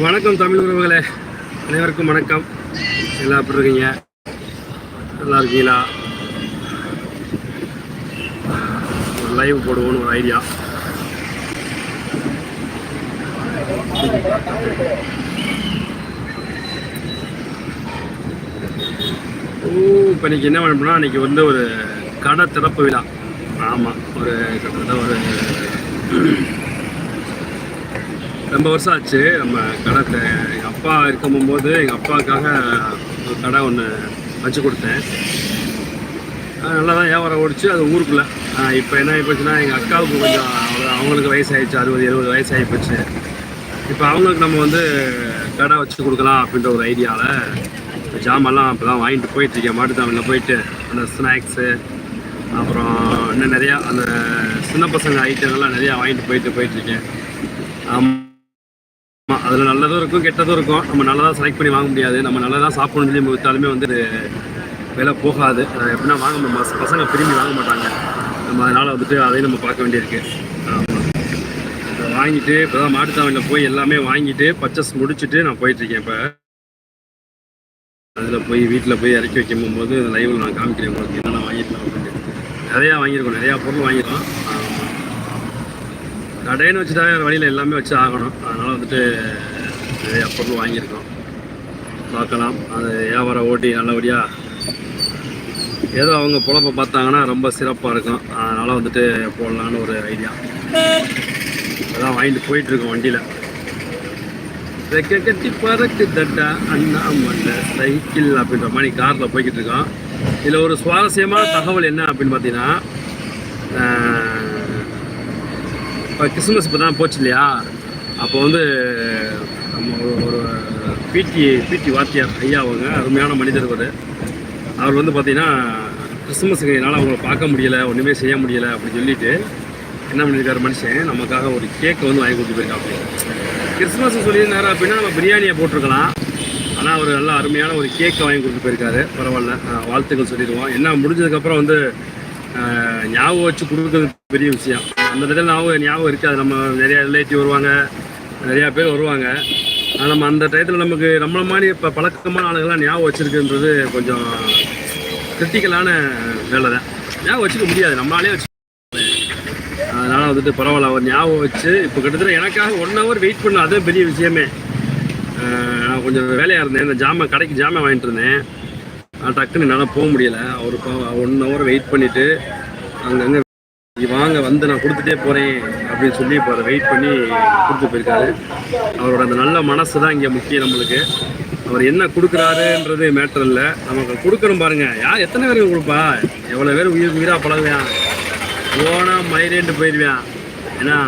வணக்கம் தமிழ் உறவுகளே. அனைவருக்கும் வணக்கம். எல்லாம் எப்படி இருக்கீங்க? நல்லா இருக்கீங்களா? ஒரு லைவ் போடுவோன்னு ஒரு ஐடியா ஓ இப்போ இன்னைக்கு என்ன பண்ணோம்னா இன்னைக்கு வந்து ஒரு கடை திறப்பு விழா. ஆமாம் ஒரு கிட்டத்தட்ட ஒரு ரொம்ப வருஷம் ஆச்சு. நம்ம கடை எங்கள் அப்பா இருக்கும் போது எங்கள் அப்பாவுக்காக ஒரு கடை ஒன்று வச்சு கொடுத்தேன். நல்லா தான் வியாபாரம் ஓடிச்சு அது ஊருக்குள்ளே. இப்போ என்ன ஆகி போச்சுன்னா எங்கள் அக்காவுக்கு கொஞ்சம் அவ்வளோ அவங்களுக்கு வயசாகிடுச்சு அறுபது எழுபது வயசாகி போச்சு. இப்போ அவங்களுக்கு நம்ம வந்து கடை வச்சு கொடுக்கலாம் அப்படின்ற ஒரு ஐடியாவில் ஜாமெல்லாம் இப்போ தான் வாங்கிட்டு போயிட்டுருக்கேன் மாட்டுத்தாமில் போயிட்டு அந்த ஸ்நாக்ஸு அப்புறம் இன்னும் நிறையா அந்த சின்ன பசங்க ஐட்டங்கள்லாம் நிறையா வாங்கிட்டு போயிட்டு போயிட்டுருக்கேன் ஆமாம் அதில் நல்லதும் இருக்கும் கெட்டதும் இருக்கும். நம்ம நல்லதாக செலக்ட் பண்ணி வாங்க முடியாது. நம்ம நல்லதாக சாப்பிடணும்னு சொல்லி விற்றாலுமே வந்து விலை போகாது. எப்படின்னா வாங்க நம்ம மஸ்- பசங்க திரும்பி வாங்க மாட்டாங்க. நம்ம அதனால் வந்துட்டு அதையும் நம்ம பார்க்க வேண்டியிருக்கு. ஆமாம் வாங்கிட்டு இப்போ தான் மாட்டுத்தாவணியில் போய் எல்லாமே வாங்கிட்டு பர்ச்சேஸ் முடிச்சுட்டு நான் போயிட்டுருக்கேன் இப்போ. அதில் போய் வீட்டில் போய் இறக்கி வைக்கும் போது லைவில் நான் காமிக்கிறேன் உங்களுக்கு. என்னென்ன வாங்கிருக்கோம் அப்படின்ட்டு நிறையா வாங்கியிருக்கோம். நிறையா பொருள் வாங்கிருக்கோம் கடைன்னு வச்சுட்டா வேறு வழியில் எல்லாமே வச்சு ஆகணும். அதனால் வந்துட்டு நிறையா பொருள் வாங்கியிருக்கோம். பார்க்கலாம். அது வியாபாரம் ஓட்டி நல்லபடியாக ஏதோ அவங்க பொழப்ப பார்த்தாங்கன்னா ரொம்ப சிறப்பாக இருக்கும். அதனால் வந்துட்டு போடலான்னு ஒரு ஐடியா அதான் வாங்கிட்டு போயிட்டுருக்கோம் வண்டியில். ரெக்க கட்டி பறக்கு தட்டா அண்ணா மண்ண சைக்கிள் அப்படின்ற மாதிரி காரில் போய்கிட்டு இருக்கோம். இதில் ஒரு சுவாரஸ்யமான தகவல் என்ன அப்படின்னு பார்த்தீங்கன்னா இப்போ கிறிஸ்மஸ் இப்போ தான் போச்சு இல்லையா? அப்போ வந்து நம்ம ஒரு ஒரு பிடி பிடி வாத்தியார் ஐயா அவங்க அருமையான மனிதர் அவர் அவர் வந்து பார்த்தீங்கன்னா கிறிஸ்மஸுக்கு என்னால் அவங்கள பார்க்க முடியலை ஒன்றுமே செய்ய முடியலை அப்படின்னு சொல்லிட்டு என்ன பண்ணியிருக்காரு மனுஷன் நமக்காக ஒரு கேக்கை வந்து வாங்கி கொடுத்து போயிருக்காங்க கிறிஸ்மஸ் சொல்லியிருந்தாரு அப்படின்னா நம்ம பிரியாணியை போட்டிருக்கலாம். ஆனால் அவர் நல்லா அருமையான ஒரு கேக்கை வாங்கி கொடுத்து போயிருக்காரு. பரவாயில்ல வாழ்த்துக்கள் சொல்லிடுவோம். என்ன முடிஞ்சதுக்கப்புறம் வந்து ஞாபகம் வச்சு கொடுக்குறது பெரிய விஷயம். அந்த இடத்துல ஞாபகம் ஞாபகம் இருக்காது. நம்ம நிறையா ரிலேட்டிவ் வருவாங்க. நிறையா பேர் வருவாங்க. ஆனால் நம்ம அந்த டயத்தில் நமக்கு நம்மள மாதிரி இப்போ பழக்கமான ஆளுகள்லாம் ஞாபகம் வச்சுருக்குன்றது கொஞ்சம் கிரிட்டிக்கலான வேலை தான். ஞாபகம் வச்சுக்க முடியாது. நம்மளாலே வச்சு அதனால் வந்துட்டு பரவாயில்ல. அவர் ஞாபகம் வச்சு இப்போ கிட்டத்தட்ட எனக்காக ஒன் ஹவர் வெயிட் பண்ண அதே பெரிய விஷயமே. நான் கொஞ்சம் வேலையாக இருந்தேன். இந்த ஜாமான் கடைக்கு ஜாமான் வாங்கிட்டு இருந்தேன். டக்குன்னு என்னால் போக முடியல. அவர் ஒன் ஹவர் வெயிட் பண்ணிவிட்டு அங்கங்கே வாங்க வந்து நான் கொடுத்துட்டே போகிறேன் அப்படின்னு சொல்லி இப்போ அதை வெயிட் பண்ணி கொடுத்து போயிருக்காரு. அவரோட அந்த நல்ல மனசு தான் இங்கே முக்கியம் நம்மளுக்கு. அவர் என்ன கொடுக்குறாருன்றது மேட்டர் இல்லை. நமக்கு கொடுக்குறோம் பாருங்க. யார் எத்தனை பேருக்கு கொடுப்பா எவ்வளோ பேர் உயிர் உயிராக பழகுவேன். போனா மயிரேன்ட்டு போயிடுவேன் ஏன்னா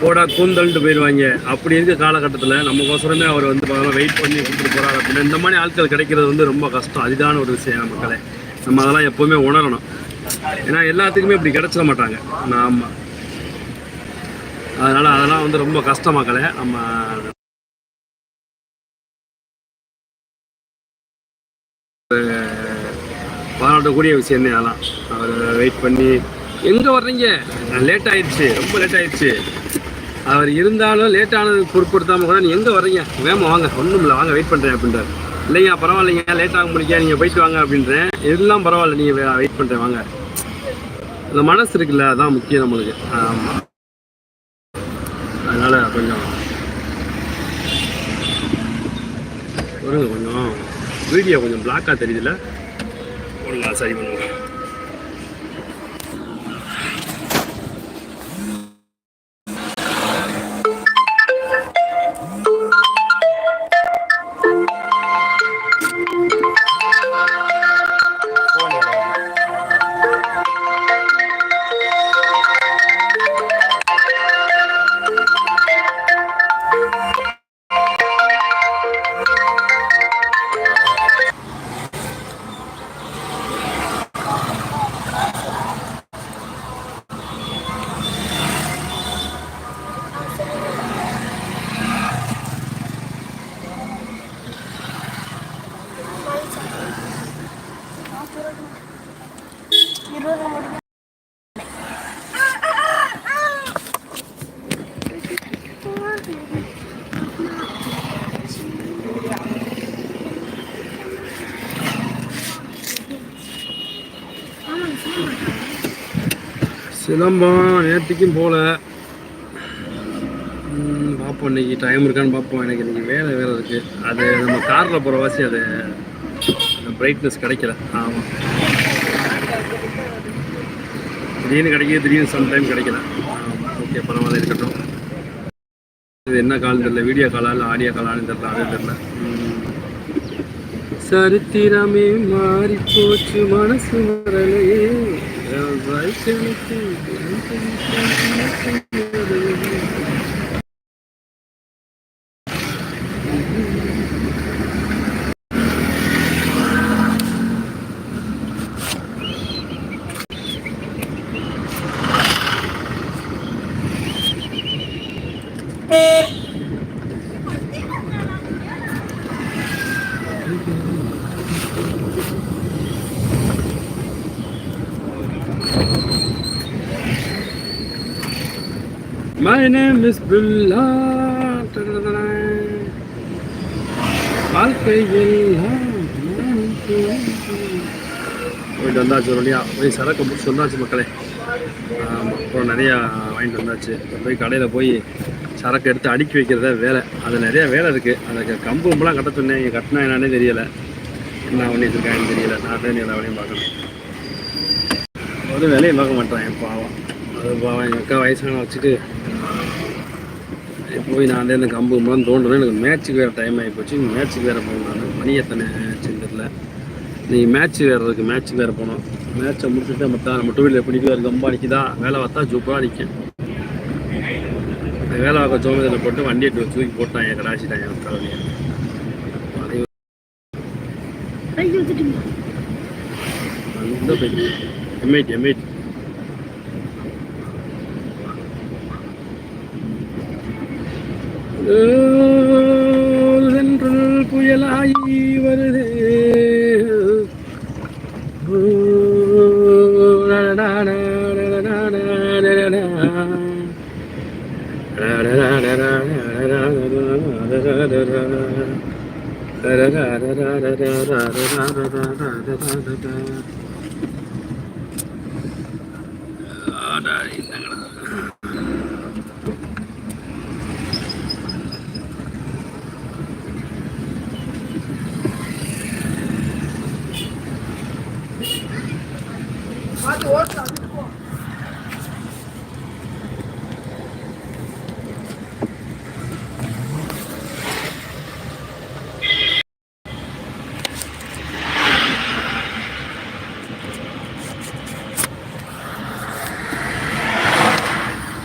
போடா கூந்தல்ட்டு போயிடுவாங்க அப்படி இருக்க காலகட்டத்தில் நமக்கோசரமே அவர் வந்து வெயிட் பண்ணி கொடுத்துட்டு போகிறார் அப்படின்னா இந்த மாதிரி ஆட்கள் கிடைக்கிறது வந்து ரொம்ப கஷ்டம். அரிதான ஒரு விஷயம் மக்களே. நம்ம அதெல்லாம் எப்போவுமே உணரணும். ஏன்னா எல்லாத்துக்குமே இப்படி கிடச்சிட மாட்டாங்க. ஆமாம் அதனால் அதெல்லாம் வந்து ரொம்ப கஷ்டம் மக்களே. நம்ம பாராட்டக்கூடிய விஷயம் அதெல்லாம். அவர் வெயிட் பண்ணி எங்கே வர்றீங்க? லேட் ஆயிடுச்சு. ரொம்ப லேட் ஆயிடுச்சு. அவர் இருந்தாலும் லேட்டானது பொருட்படுத்தாமல் கூட நீ எங்கே வர்றீங்க? வேமா வாங்க. ஒன்றும் இல்லை வாங்க வெயிட் பண்ணுறேன் அப்படின்றார். இல்லைங்க பரவாயில்லைங்க லேட் ஆக முடியா நீங்கள் போயிட்டு வாங்க அப்படின்றேன். எல்லாம் பரவாயில்ல நீங்கள் வெயிட் பண்ணுறேன் வாங்க. இந்த மனசு இருக்குல்ல அதான் முக்கியம் நம்மளுக்கு. ஆமாம் அதனால் கொஞ்சம். வருங்க கொஞ்சம். வீடியோ கொஞ்சம் பிளாக்காக தெரியுதுல்ல? ஒழுங்கா சரி பண்ணுங்க. சிலம்பம் நேற்றுக்கும் போகல பார்ப்போம் இன்றைக்கி டைம் இருக்கான்னு பார்ப்போம் எனக்கு இன்றைக்கி வேலை வேறு இருக்குது அது நம்ம காரில் போகிற வாசி அது அந்த பிரைட்னஸ் கிடைக்கல. ஆமாம் திடீர்னு கிடைக்கிது திடீர்னு சம்டைம் கிடைக்கல. ஓகே பரவாயில்ல இருக்கட்டும். இது என்ன காலம் தெரியல வீடியோ காலா இல்லை ஆடியோ காலான்னு தெரியல அது தெரியல. சரித்திரமே மாறி போச்சு மனசு வரலையே வாழ்க்கைக்கு My name is Bulla. போயிட்டு வந்தாச்சு ஒரு போய் சரக்கு முடிச்சு வந்தாச்சு மக்களே. ஆமாம் அப்புறம் நிறையா வாங்கிட்டு வந்தாச்சு. இப்ப போய் கடையில் போய் சரக்கு எடுத்து அடுக்கி வைக்கிறத வேலை. அது நிறைய வேலை இருக்குது அதுக்கு கம்பு கும்பலாம் கட்ட சொன்னேன். கட்டினா என்னன்னே தெரியலை. என்ன பண்ணி தெரியல. நான் தான் எல்லா வேலையும் பார்க்கணும். ஒரு வேலையும் பார்க்க மாட்டேன் என் பாவம். அது பாவம் எங்கள் அக்கா வயசான வச்சுட்டு போய் நான் இந்த கம்பு மூலம் தோண்டுறேன். எனக்கு மேட்ச்சுக்கு வேறு டைம் ஆகி போச்சு மேட்ச்சுக்கு வேறு போகணும் நான் மணி எத்தனை செஞ்சதில்ல நீ மேட்ச் வேறு இருக்குது மேட்ச்சுக்கு வேறு போகணும் மேட்ச்சை முடிச்சுட்டு மற்ற நம்ம டூ வீலர் பிடிக்க வேறு கம்பா நிற்கிதா வேலை பார்த்தா ஜூப்பாக நிற்கும் வேலை பார்க்க சோமதில் போட்டு வண்டியை தூக்கி போட்டான். என் கடாச்சிட்டான் என் தலைவலியை அந்த எம்ஐடி எம்ஐடி சென்றல் புயலாகி வருது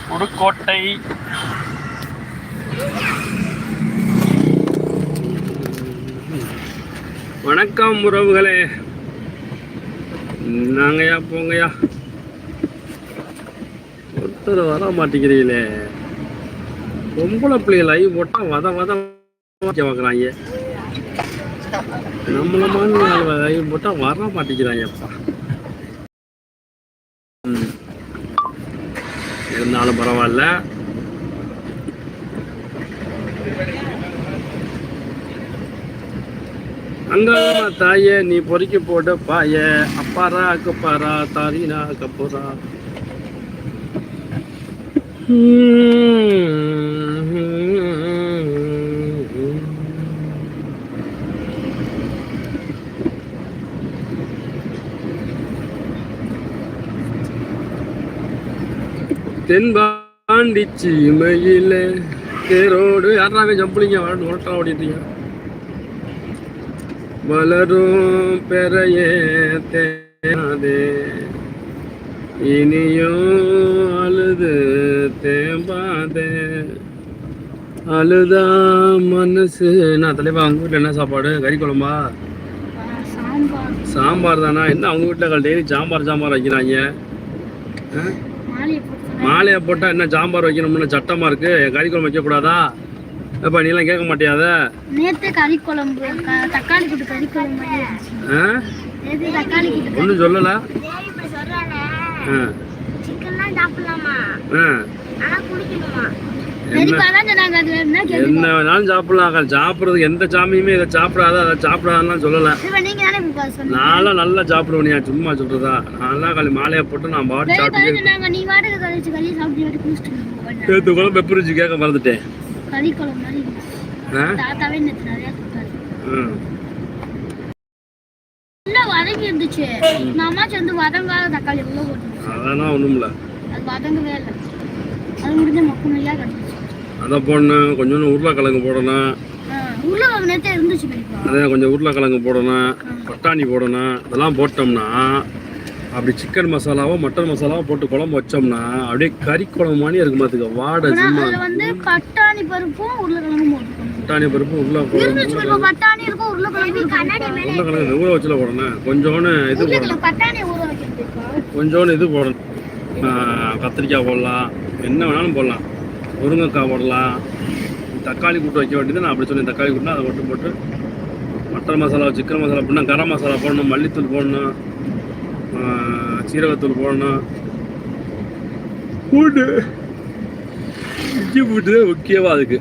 புதுக்கோட்டை வணக்கம் உறவுகளே. நாங்கயா போங்கயா? ஒருத்தர் வர மாட்டேங்கிறீங்களே. பொம்பளை பிள்ளைங்க லைவ் போட்டால் வத வத வைக்க பார்க்குறாங்க. நம்மள மாதிரி லைவ் போட்டால் வர மாட்டேங்கிறாங்கப்பா. ம். இருந்தாலும் பரவாயில்ல. அங்காளமா தாயே நீ பொறுக்கி போட்டு பாய. அப்பாரா கப்பாரா தாரினா கப்புரா தென்பாண்டி சீமையில தேரோடு. யாராவே ஜம்பிளிங்க வரணும் உரட்டா ஓடிட்டீங்க வளரும் பெறையே தேனாதே. இனியும் அழுது தேம்பாதே. அழுதா மனசு. நான் தலைவா அவங்க வீட்டில் என்ன சாப்பாடு? கறி குழம்பா? சாம்பார் தானா? என்ன அவங்க வீட்டில் டெய்லி சாம்பார் சாம்பார் வைக்கிறாங்க? மாலையை போட்டு மாலையை போட்டால் என்ன சாம்பார் வைக்கணும்னு சட்டமாக இருக்கு? கறி குழம்பு வைக்கக்கூடாதா? எப்பா நீலாம் கேட்க மாட்டியாத? நேத்து கறி குழம்பு தக்காளி கூட்டு கறி குழம்பு நேத்து தக்காளி கூட்டு ஒன்றும் சொல்லலை. இப்படி சொல்றானே. ஆ. சிக்கன் தான் சாப்பிடலாமா என்ன வேணாலும் சாப்பிடலாம் சாப்பிட்றதுக்கு எந்த சாமியுமே இதை சாப்பிடாத அதை சாப்பிடாதான் சொல்லலை. நான்லாம் நல்லா சாப்பிடுவேனியா சும்மா சொல்றதா? நான்லாம் காலி மாலையை போட்டு நான் பாட்டு சாப்பிட்டு நீ களி கூட பெப்பர் வச்சு கேட்க மறந்துட்டேன். களி குழம்பு மாதிரி இருந்துச்சு. ஆ? தாத்தாவே நேற்று நிறைய கொடுத்தாரு ம். உள்ள வதங்கி இருந்துச்சு. நான் சேர்ந்து வதங்காத தக்காளி அதெல்லாம் ஒன்றும் இல்லை. அது வதங்கவே இல்லை. அது முடிஞ்ச மக்குமையா கிடந்துச்சு அதை போடணும். கொஞ்சோண்டு உருளைக்கிழங்கு போடணும். உருளைக்கிழங்கு நேரத்தே இருந்துச்சு பெரியப்பா. அதே கொஞ்சம் உருளைக்கிழங்கு போடணும். பட்டாணி போடணும். இதெல்லாம் போட்டோம்னா அப்படி சிக்கன் மசாலாவோ மட்டன் மசாலாவோ போட்டு குழம்பு வச்சோம்னா அப்படியே கறி குழம்பு மாதிரி இருக்கும் பார்த்துக்க வாடை அதுல வந்து பட்டாணி பருப்பும் உருளைக்கிழங்கும் பட்டாணி பருப்பு இருக்கும் உருளைக்கிழங்கு உருளைக்கிழங்கு ஊற வச்சுல போடணும். கொஞ்சோண்டு இது போடணும். உருளைக்கிழங்கு. கொஞ்சோண்டு இது போடணும். கத்திரிக்காய் போடலாம். என்ன வேணாலும் போடலாம். முருங்கைக்காய் போடலாம். தக்காளி கூட்டு வைக்க வேண்டியது நான் அப்படி சொன்னேன். தக்காளி கூட்டினா அதை மட்டும் போட்டு மட்டன் மசாலா சிக்கன் மசாலா போடணும் கரம் மசாலா போடணும் மல்லித்தூள் போடணும். சீரகத்தூள் போடணும். பூண்டு இஞ்சி பூட்டு முக்கியமாக அதுக்கு.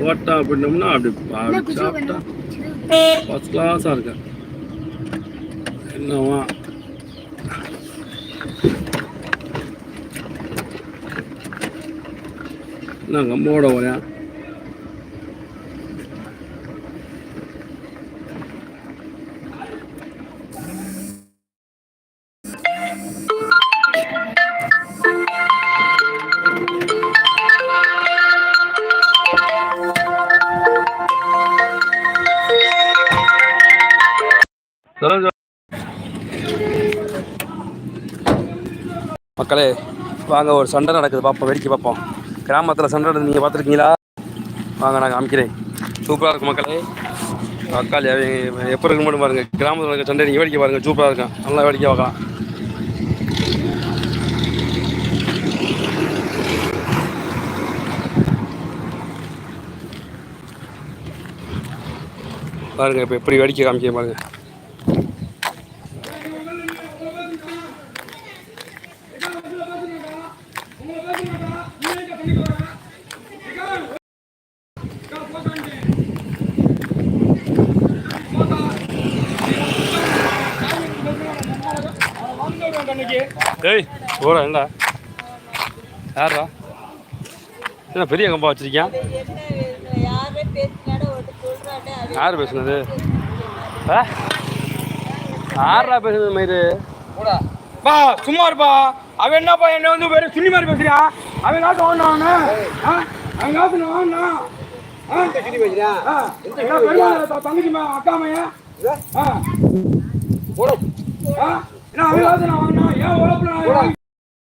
போட்டா அப்படின்னோம்னா அப்படி சாப்பிட்டா ஃபஸ்ட் கிளாஸாக இருக்கேன் என்னவா? நான் கம்மோட வரேன் மக்களே வாங்க ஒரு சண்டை நடக்குது. பார்ப்போம் வேடிக்கை பார்ப்போம். கிராமத்தில் சண்டை நடக்குது. நீங்கள் பார்த்துருக்கீங்களா? வாங்க நான் காமிக்கிறேன். சூப்பராக இருக்கும் மக்களே. தக்காளி அவங்க எப்போ இருக்கு மட்டும் பாருங்கள் கிராமத்தில் இருக்க சண்டை நீங்கள் வேடிக்கை பாருங்கள் சூப்பராக இருக்கும் நல்லா வேடிக்கை பார்க்கலாம். பாருங்கள் இப்போ எப்படி வேடிக்கை காமிக்க பாருங்கள் என்னடா யாரா என்ன பெரிய கம்பா வச்சிருக்கியா? யார் பேசுனது? யாரா பேசுனது மயிறு? பா சும்மா இருப்பா. அவன் என்னப்பா என்ன வந்து வெறும் சுண்ணி மாதிரி பேசுறியா? அவன் காசு வாங்கினான் அவன் காசு நான் வாங்கினா? தங்கச்சிமா அக்கா மையன் என்ன அவன் காசு நான் வாங்கினா? ஏன் உழப்புல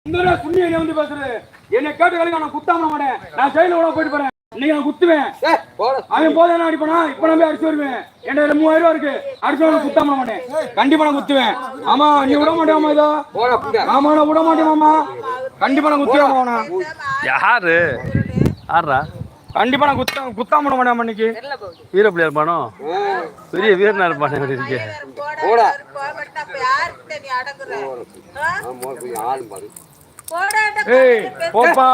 என்ன வந்து பேசுறது. என்னை கேட்டு கழிக்க நான் குத்தாம மாட்டேன். நான் ஜெயில கூட போயிட்டு போறேன். இன்னைக்கு நான் குத்துவேன். அவன் போதே நான் அடிப்பானா? இப்ப நான் போய் அடிச்சு வருவேன். என்கிட்ட மூவாயிரம் ரூபா இருக்கு. அடிச்சு வந்து குத்தாம மாட்டேன். கண்டிப்பா நான் குத்துவேன். ஆமா நீ விட மாட்டேமா இதோ? ஆமா நான் விட மாட்டேன் மாமா. கண்டிப்பா நான் குத்துவேன் யாரு? யாரா கண்டிப்பா நான் குத்த குத்தாம விட மாட்டேன் இன்னைக்கு. வீர பிள்ளையார் பானோ பெரிய வீரனா இருப்பானே அப்படி ஏய் போப்பா.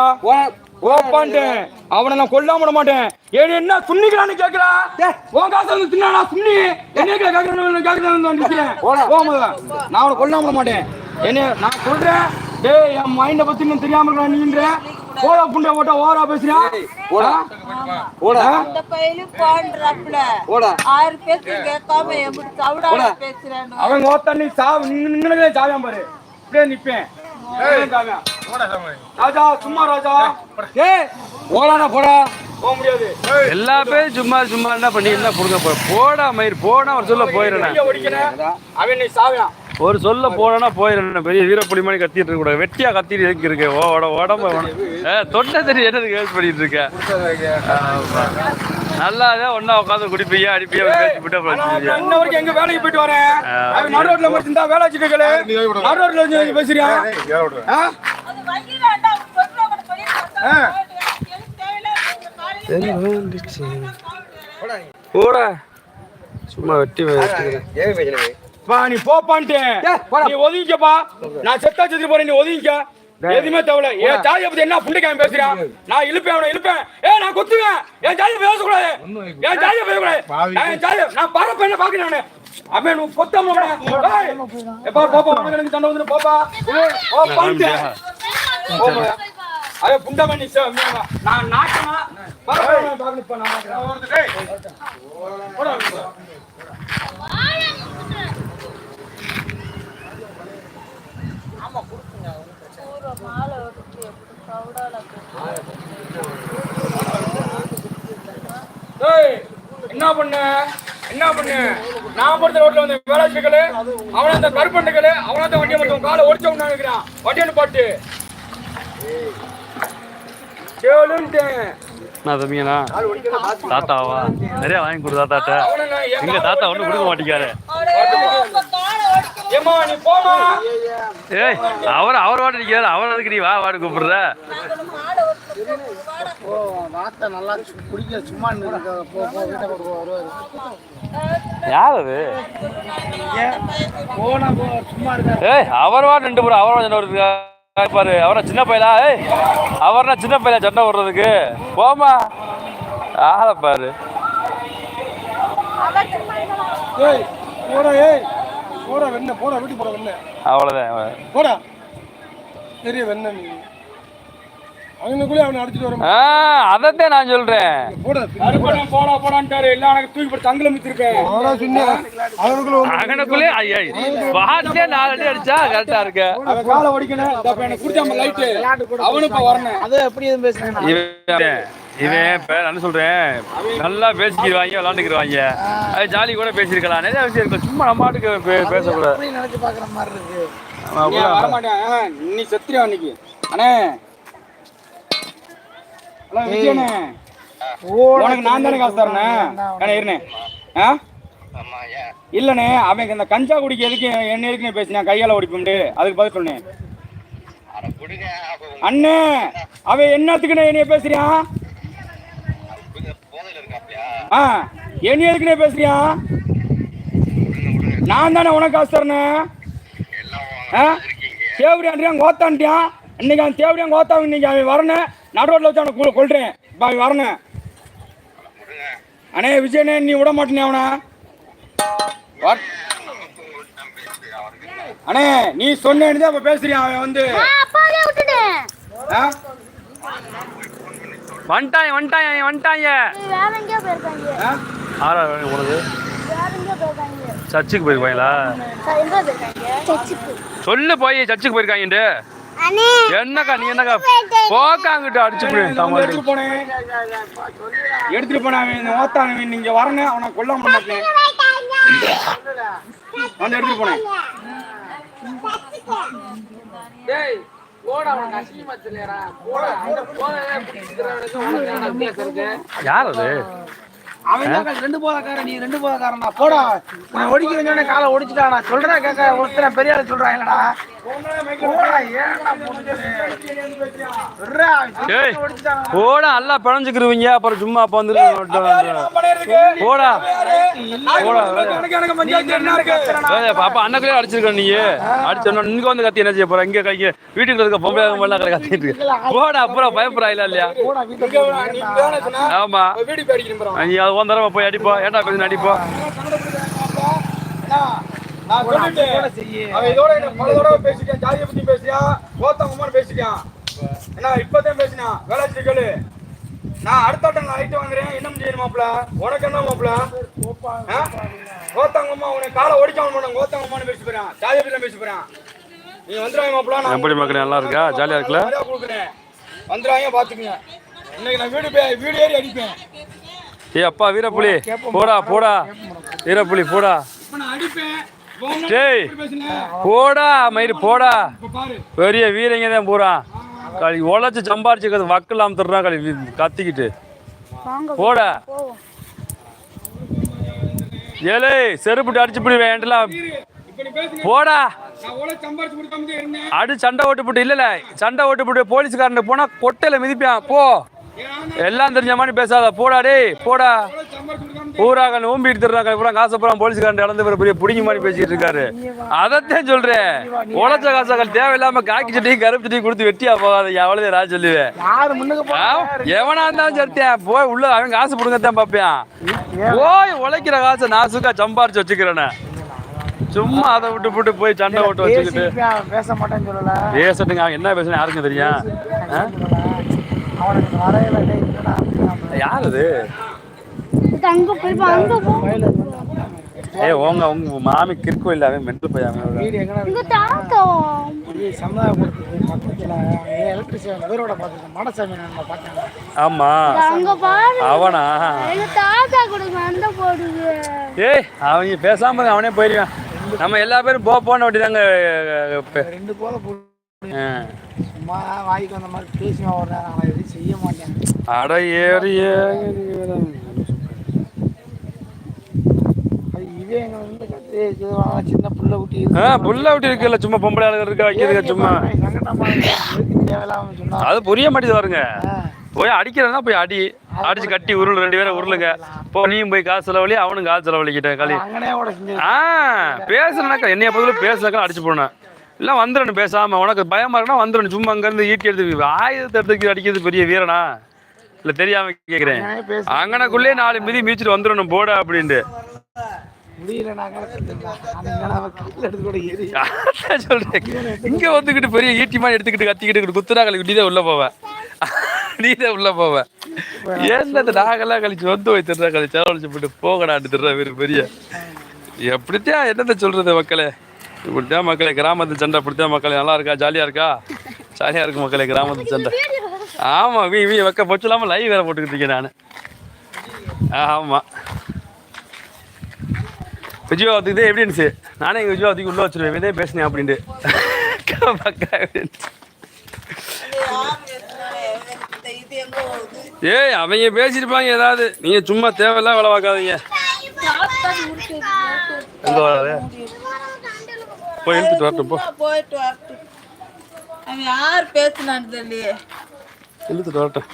போப்பான்ட்டேன் அவனை நான் கொல்லாம விட மாட்டேன். ஏடி என்ன சுண்ணிக்கிறான்னு கேக்குறா? உன் காசு வந்து தின்னா சுண்ணி. என்ன கேக்குறேன் கேக்குறேன் நான் நிக்கிறேன் போ முதல்ல. நான் அவனை கொல்லாம விட மாட்டேன். என்ன நான் சொல்றேன். டேய் என் மைண்ட பத்தி நீ தெரியாம இருக்கா நீன்ற போடா புண்டை ஓரா பேசுறியா? போடா. அந்த ஆறு கேட்காம எப்படி சவுடால பேசுறானு அவன் ஓத்த நீ சாவு நின்னதே சாவியான் பாரு. இப்படியே நிப்பேன். ராஜா சும்மா போடா. போக முடியாது. எல்லா பேரும் சும்மா சும்மா என்ன பண்ணி என்ன புடுங்க போ. போடா மயிர் போனா ஒரு சொல்ல ஒடிக்கிறேன் அவன் சாவியான் ஒரு சொல்ல போனா போயிடுறேன். பெரிய வீரப்புலி மாதிரி கத்திட்டு இருக்க கூடாது வெட்டியா கத்திட்டு எதுக்கு இருக்கு? உடம்பு தொண்டை தெரிய என்னது கேள்வி பண்ணிட்டு இருக்க? ஆமா. நல்லா தான் ஒண்ணா உட்காந்து குடிப்பீங்க அடிப்பீங்க பேசி விட்டு வச்சிருவீங்க. இன்ன வரைக்கும் எங்க வேலைக்கு போயிட்டு வரேன்? அவன் நடு ரோட்ல மட்டும் இருந்தா வேலை வச்சுட்டு நடு ரோட்ல நீங்க பேசுறியா? படி. போடா. சும்மா வெட்டி பா நீ? போப்பான்ட்டேன் நீ ஒதுங்கிக்கப்பா. நான் செத்தா செத்து போறேன் நீ ஒதுங்கிக்க. எதுவுமே தேவையில்ல. என் ஜாதியை பத்தி என்ன புண்டிக்காம பேசுறான் நான் இழுப்பேன் அவனை இழுப்பேன். ஏ நான் குத்துவேன். என் ஜாதியை பேசக்கூடாது. என் ஜாதியை பேசக்கூடாது. நான் என் ஜாதியை நான் பரப்ப என்ன பாக்குறேன் அவனு நீ கொத்தாம எப்பா போப்பா உனக்கு எனக்கு சண்டை வந்து போப்பா ஓ பண்ணிட்டு அதே புண்டமணி நீ நான் நாட்டமா பரப்ப பாக்கணும் நான் பாக்குறேன் டேய். போடா, போடா. ஒரு மாலை எடுத்து எப்படி சவுடால ஏய், என்ன பண்ண? என்ன பண்ண? நான் படுத்த ரோட்ல வந்து வேளாட்சிகளு அவன அந்த கருப்பண்டுகளு அவன அந்த வண்டியை மட்டும் காலை ஒடிச்ச நினைக்கிறான். வண்டியை பாட்டு. தாத்தாவா? நிறைய வாங்கி கொடு தாத்தாட்ட. எங்க தாத்தா ஒன்றும் கொடுக்க மாட்டேங்காரு ஏய் அவர் அவர் வாட்டு நிற்கிறாரு அவர் அதுக்கு நீ வா வாடு கூப்பிடுற? வார்த்தை நல்லா சும்மா யார் அது? இருக்க ஏய் அவர் வாட்டு நின்று போற. அவர் வாட்டு வருதுக்கா பாரு அவரா சின்ன பையலா? ஏய் அவர்னா சின்ன பையலா சண்டை போடுறதுக்கு? போமா ஆளை பாரு. ஏய் போடா ஏய். போடா வெண்ண போடா வீட்டுக்கு போடா வெண்ண. அவ்வளோதான். போடா. பெரிய வெண்ண நீ. அவனுக்குள்ளே அவனை அடிச்சிட்டு வர ஆ அதைத்தான் நான் சொல்றேன். போடா போடா. போடான்ட்டாரு. எல்லாம் எனக்கு தூக்கி போட்டு தங்கல சொன்னேன் அவனுக்குள்ள ஐயா பாட்டிலே நாலு அடி அடிச்சா கரெக்டா இருக்கு. அவன் காலை ஒடிக்கணும் எனக்கு குடிச்சாம லைட்டு அவனு இப்ப வரணும். அது எப்படி எதுவும் பேசுறேன் இவன் இவன் இப்ப நான் சொல்றேன்? நல்லா பேசிக்கிடுவாங்க விளாண்டுக்கிடுவாங்க. அது ஜாலி கூட பேசியிருக்கலாம். நிறைய விஷயம் இருக்கு. சும்மா நம்ம மாட்டுக்கு பே- பேசக்கூடாது. நினைச்சு பாக்குற மாதிரி இருக்கு? நீ வரமாட்டேன். நீ செத்துறியா அன்னைக்கு. அண்ணே. ஹலோ விஜயண்ணே. உனக்கு நான் தானே காசு தரேண்ணே அண்ணே. இருண்ணே. ஆ? இல்லண்ணே அவன் இந்த கஞ்சா குடிக்க எதுக்கு என்ன எதுக்கு பேசினா? கையால ஓடிப்புண்டு அதுக்கு பதில் சொன்னேன் அண்ணே அவன் என்னத்துக்குண்ணே என்னைய பேசுறியான்? ஆ என்ன எதுக்குண்ணே பேசுறியான் நான் தானே உனக்கு காசு தரேன். ஆ தேவடியாண்டியான் கோத்தான்ட்டியான் இன்னைக்கு அவன் தேவடியான் கோத்தாவும் இன்னைக்கு அவன் வரணும் நடு ரோட்ல வச்சு அவனை கொ- கொல்றேன். இப்போ அவன் வரணும் அண்ணே விஜயண்ணே நீ விட மாட்டேனே அவனை. அண்ணே நீ சொன்னேன்னு தான் இப்ப பேசுறியான் அவன் வந்து? ஆ? வந்துட்டாங்க வந்துட்டாங்க வந்துட்டாங்க. வேற எங்கேயோ போயிருக்காங்க. ஆ? ஆறா வேணும் போயிருக்காங்க. சர்ச்சுக்கு போயிருப்பாங்களா போயிருக்காங்க? சொல்லு போய் சர்ச்சுக்கு போயிருக்காங்கன்ட்டு. அண்ணே. என்னக்கா நீ என்னக்கா அடிச்சு வந்து தமால் எடுத்துட்டு போனேன். எடுத்துட்டு போனேன் அவன் இந்த ஓத்தான் அவன். நீங்க வரணும் அவனை கொல்ல மாட்டேன். வந்து எடுத்துட்டு போனேன். யார் அது? அவன் தான் ரெண்டு போதக்காரன் நீ ரெண்டு போதக்காரனா போடா. உன்னை ஒடிக்க வேண்டிய காலை ஒடிச்சுட்டா நான் சொல்றேன் கேட்க ஒருத்தர் பெரிய ஆளு இல்லடா போடா நல்லா பிணைஞ்சுக்கிருவீங்க. அப்புறம் சும்மா அப்போ வந்து போடா. அப்ப அண்ணக்குள்ளே அடிச்சிருக்க நீ. அடிச்சோன்னா இங்க வந்து கத்தி என்ன செய்ய போற? இங்க கைக்கு வீட்டுக்கு இருக்க பொம்பளை எல்லாம் கத்திட்டு இருக்கு. போடா அப்புறம் பயப்படுறா இல்ல இல்லையா? ஆமா. நீ அது ஒன் தடவை போய் அடிப்போம் ஏன்டா பேசி அடிப்போ? அண்ணா, நான் சொல்லிட்டேன். அவன் இதோட என்ன பல தடவை பேசிட்டான், ஜாதியை பத்தி கோத்தங்கம்மான்னு பேசிட்டான். என்ன, இப்பதான் பேசினான், வேளாச்சி கேளு. நான் அடுத்த ஆட்டம் நான் ஐட்டு வாங்குறேன். என்ன செய்யணும் மாப்பிள? உனக்கு என்ன மாப்பிள? கோத்தங்கம்மா உனக்கு காலை ஒடிக்காம போனேன் கோத்தங்கம்மான்னு பேசி போறான். ஜாதியை பத்தி பேசி போறான். நீ வந்துடுவாங்க மாப்பிள. நான் எப்படி மக்கள் நல்லா இருக்கா? ஜாலியா இருக்குல்ல மரியாதை கொடுக்குறேன். வந்துடுவாங்க பாத்துக்குங்க. இன்னைக்கு நான் வீடு வீடு ஏறி அடிப்பேன். ஏய் அப்பா வீரப்புலி. போடா போடா வீரப்புலி போடா. டேய் போடா மயிறு போடா. பெரிய வீரங்க தான் போறான் களி. உழைச்சு சம்பாரிச்சுக்கிறது வக்கலாம் தர்றான் களி. கத்திக்கிட்டு. போடா. ஏலே செருப்புட்டு அடிச்சு பிடிவேன் பேசுங்க போடா. அடி சண்டை ஓட்டு போட்டு இல்லைல்ல சண்டை ஓட்டு போட்டு போலீஸ்காரன் போனா கொட்டையில மிதிப்பான். போ. எல்லாம் தெரிஞ்ச மாதிரி பேசாத. போடா டேய் போடா. பூராக நோம்பி எடுத்துறாங்க பூரா காசை பூரா போலீஸ்காரன் இழந்து பெரிய புடிங்கி மாதிரி பேசிட்டு இருக்காரு. அதைத்தான் சொல்றேன். உழைச்ச காசாக்கள் தேவையில்லாம காக்கி சட்டி கருப்பு சட்டி கொடுத்து வெட்டியா போகாத. எவ்வளவு நான் சொல்லுவேன். எவனா இருந்தாலும் சரித்தேன் போய் உள்ள அவன் காசு கொடுங்கத்தான் பாப்பேன் போய் உழைக்கிற காசை நாசுக்கா சம்பாரிச்சு வச்சுக்கிறேனே. சும்மா அதை விட்டு விட்டு போய் சண்டை விட்டு வச்சுக்கிட்டு. பேச மாட்டேன்னு சொல்லல. பேசட்டுங்க. என்ன பேசுனா யாருக்கும் தெரியும்? அவனுக்கு வரையில யார் அது இது அங்க போய் பா, அங்க போ. ஏ உங்க உங்க மாமி கிறுக்கும் இல்ல அவன் மென்டல் இங்க பக்கத்துல எலக்ட்ரிசியன் வேரோட மடசாமி நான் பார்த்தேன் ஆமா. அங்க பாரு. அவனா? எங்க தாத்தா ஏய் அவங்க பேசாம அவனே போயிருவான் நம்ம எல்லா பேரும் போ போன வட்டி தாங்க ரெண்டு போல போட்டு சும்மா வாய்க்கு வந்த மாதிரி ஆனால் எதுவும் செய்ய மாட்டேன். அட ஏறி இதே எங்களை வந்து கத்து சின்ன புள்ள குட்டி ஆ புள்ள விட்டு இருக்குல்ல சும்மா பொம்பளை ஆளுங்க இருக்கா வைக்கிறதுக்கு சும்மா. அது புரிய மாட்டேது பாருங்க. போய் அடிக்கிறதா போய் அடி. அடிச்சு கட்டி உருள் ரெண்டு பேரும் உருளுங்க. போ நீயும் போய் காசு செலவழி அவனும் காசு செலவழிக்கிட்டேன் களி. ஆ பேசுறனாக்கா என்னைய பதில் பேசுனாக்கா அடிச்சு போடணும் இல்லை வந்துடணும் பேசாம உனக்கு பயமா இருக்குன்னா வந்துடணும் சும்மா அங்கேருந்து ஈட்டி எடுத்து ஆயுதத்தை எடுத்து அடிக்கிறது பெரிய வீரனா? இல்லை தெரியாம கேட்குறேன் அங்கனக்குள்ளே நாலு மிதி மிதிச்சுட்டு வந்துடணும் போட அப்படின்ட்டு. சொல்றேன். இங்க வந்துக்கிட்டு பெரிய ஈட்டி மாதிரி எடுத்துக்கிட்டு கத்திக்கிட்டு குத்துறாங்களுக்கு நீ தான் உள்ள போவ. நீ தான் உள்ள போவ. என்னது நாங்கெல்லாம் கழிச்சு வந்து போய் திருறா கழிச்சு செலவழிச்சு போட்டு போகடான்னு பெரிய பெரிய. எப்படித்தான் என்னத்த சொல்றது மக்களே? இப்படித்தான் மக்களே கிராமத்து சண்டை இப்படித்தான் மக்களே. நல்லா இருக்கா? ஜாலியா இருக்கா? ஜாலியா இருக்கு மக்களே கிராமத்து சண்டை. ஆமா வீ வீ வைக்க பொச்சு இல்லாம லைவ் வேற போட்டுக்கிட்டு நான். ஆமா. விஜயவாத்துக்கு தான் எவிடன்ஸு நானே எங்கள் விஜயவாத்துக்கு உள்ளே வச்சிருவேன். இதே பேசினேன் அப்படின்ட்டு. இது ஏய் அவங்க பேசியிருப்பாங்க ஏதாவது. நீங்கள் சும்மா தேவையில்லாம் வேலை பார்க்காதீங்க. எங்கே வராது போய் இழுத்துட்டு வரட்டும் போ. போயிட்டு வரட்டும். அவன் யார் பேசினான்னு தெரியலையே. இழுத்துட்டு வரட்டும்.